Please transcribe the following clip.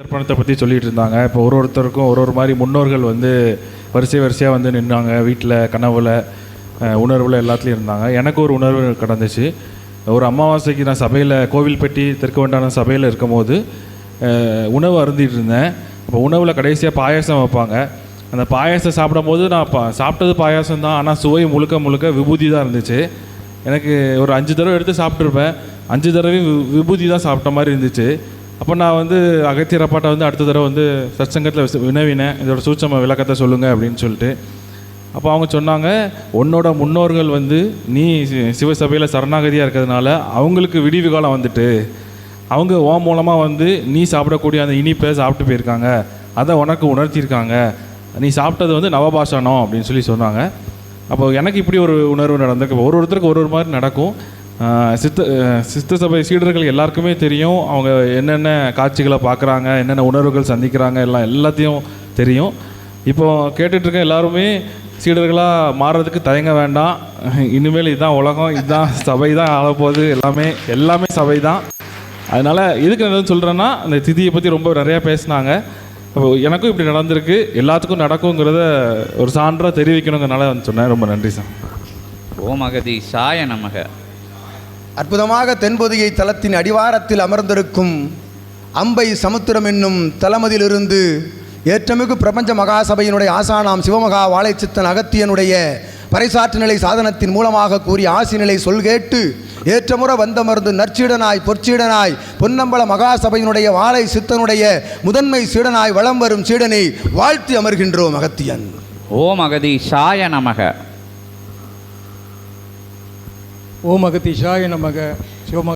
தர்ப்பணத்தை பற்றி சொல்லிட்டு இருந்தாங்க. இப்போ ஒரு ஒருத்தருக்கும் ஒரு ஒரு மாதிரி முன்னோர்கள் வந்து வரிசை வரிசையாக வந்து நின்னாங்க. வீட்டில் கனவுல உணர்வில் எல்லாத்துலேயும் இருந்தாங்க. எனக்கு ஒரு உணர்வு கடந்துச்சு. ஒரு அமாவாசைக்கு நான் சபையில் கோவில்பட்டி தெற்குவண்டான சபையில் இருக்கும்போது போது உணவு அருந்திட்டு இருந்தேன். அப்போ உணவில் கடைசியாக பாயாசம் வைப்பாங்க. அந்த பாயாசம் சாப்பிடும்போது நான் பா சாப்பிட்டது பாயாசம் தான். ஆனால் சுவை முழுக்க முழுக்க விபூதி தான் இருந்துச்சு. எனக்கு ஒரு அஞ்சு தடவை எடுத்து சாப்பிட்ருப்பேன் அஞ்சு தடவையும் வி- விபூதி தான் சாப்பிட்ட மாதிரி இருந்துச்சு. அப்போ நான் வந்து அகத்தியர் அப்பாட்ட வந்து அடுத்த தடவை வந்து சத்சங்கத்தில் வினவினேன். இதோட சூட்சம விளக்கத்தை சொல்லுங்கள் அப்படின்னு சொல்லிட்டு. அப்போ அவங்க சொன்னாங்க உன்னோட முன்னோர்கள் வந்து நீ சி- சிவசபையில் சரணாகதியாக இருக்கிறதுனால அவங்களுக்கு விடிவு காலம் வந்துட்டு. அவங்க ஓ மூலமாக வந்து நீ சாப்பிடக்கூடிய அந்த இனிப்பை சாப்பிட்டு போயிருக்காங்க. அதை உனக்கு உணர்த்தியிருக்காங்க. நீ சாப்பிட்டது வந்து நவபாஷணம் அப்படின்னு சொல்லி சொன்னாங்க. அப்போ எனக்கு இப்படி ஒரு உணர்வு நடந்திருக்கு. ஒரு ஒருத்தருக்கு ஒரு ஒரு மாதிரி நடக்கும். சித்த சித்த சபை சீடர்கள் எல்லாருக்குமே தெரியும். அவங்க என்னென்ன காட்சிகளை பார்க்குறாங்க என்னென்ன உணர்வுகள் சந்திக்கிறாங்க எல்லாம் எல்லாத்தையும் தெரியும். இப்போ கேட்டுட்ருக்க எல்லாருமே சீடர்களாக மாறுறதுக்கு தயங்க வேண்டாம். இனிமேல் இதுதான் உலகம் இதுதான் சபை தான் ஆகப்போகுது. எல்லாமே எல்லாமே சபை தான். அதனால் எதுக்கு நான் என்ன சொல்கிறேன்னா அந்த திதியை பற்றி ரொம்ப நிறையா பேசினாங்க. அப்போ எனக்கும் இப்படி நடந்திருக்கு. எல்லாத்துக்கும் நடக்குங்கிறத ஒரு சான்றாக தெரிவிக்கணுங்கிறனால வந்து சொன்னேன். ரொம்ப நன்றி சார். ஓம் சாய நமக. அற்புதமாக தென்பொதிகை தலத்தின் அடிவாரத்தில் அமர்ந்திருக்கும் அம்பை சமுத்திரம் என்னும் தலமதிலிருந்து ஏற்றமிகு பிரபஞ்ச மகாசபையினுடைய ஆசானாம் சிவமகா வாழைச்சித்தன் அகத்தியனுடைய பறைசாற்று நிலை சாதனத்தின் மூலமாக கூறி ஆசிநிலை சொல் கேட்டு ஏற்றமுறை வந்தமர்ந்து நற்சீடனாய் பொற்சீடனாய் பொன்னம்பல மகாசபையினுடைய வாழை சித்தனுடைய முதன்மை சீடனாய் வளம் வரும் சீடனை வாழ்த்தி அமர்கின்றோம் அகத்தியன். ஓம் அகதி சாய நமக. ஓம் அகதீஷாய நமக. சிவமக